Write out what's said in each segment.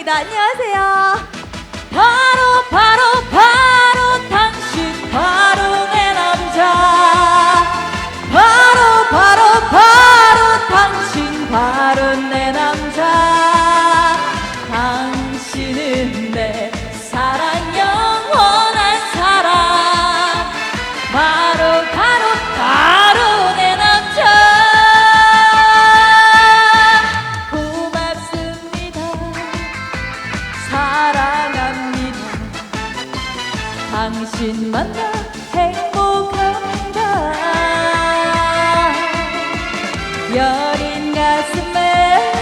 감사합니다. 안녕하세요. 바로 바로 당신 만나 행복합니다 여린 가슴에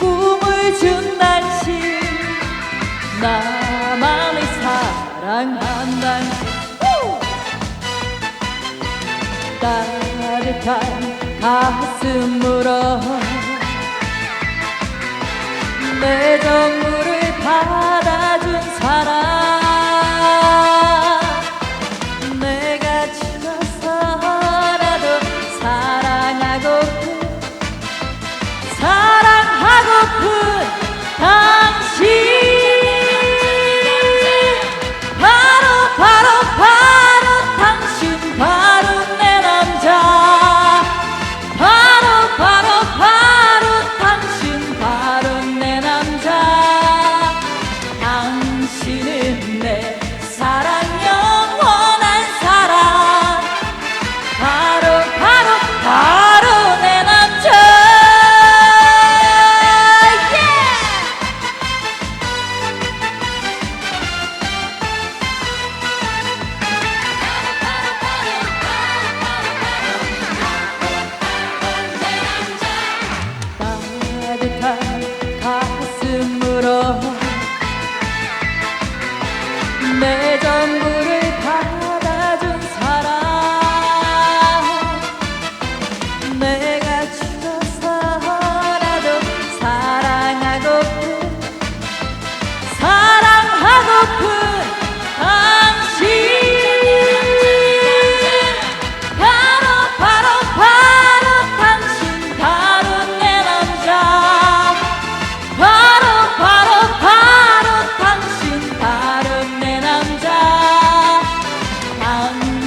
꿈을 준 당신 나만을 사랑한다. 따뜻한 가슴으로 내 정물을 다 me.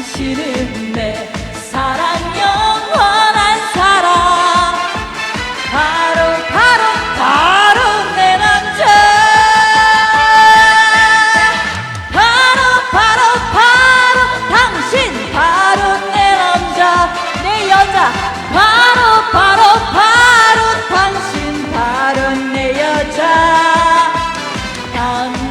당신은 내 사랑 영원한 사랑. 바로 바로 바로 내 남자. 바로 바로 바로 당신 바로 내 남자. 내 여자. 바로 바로 바로 당신 바로 내 여자. 당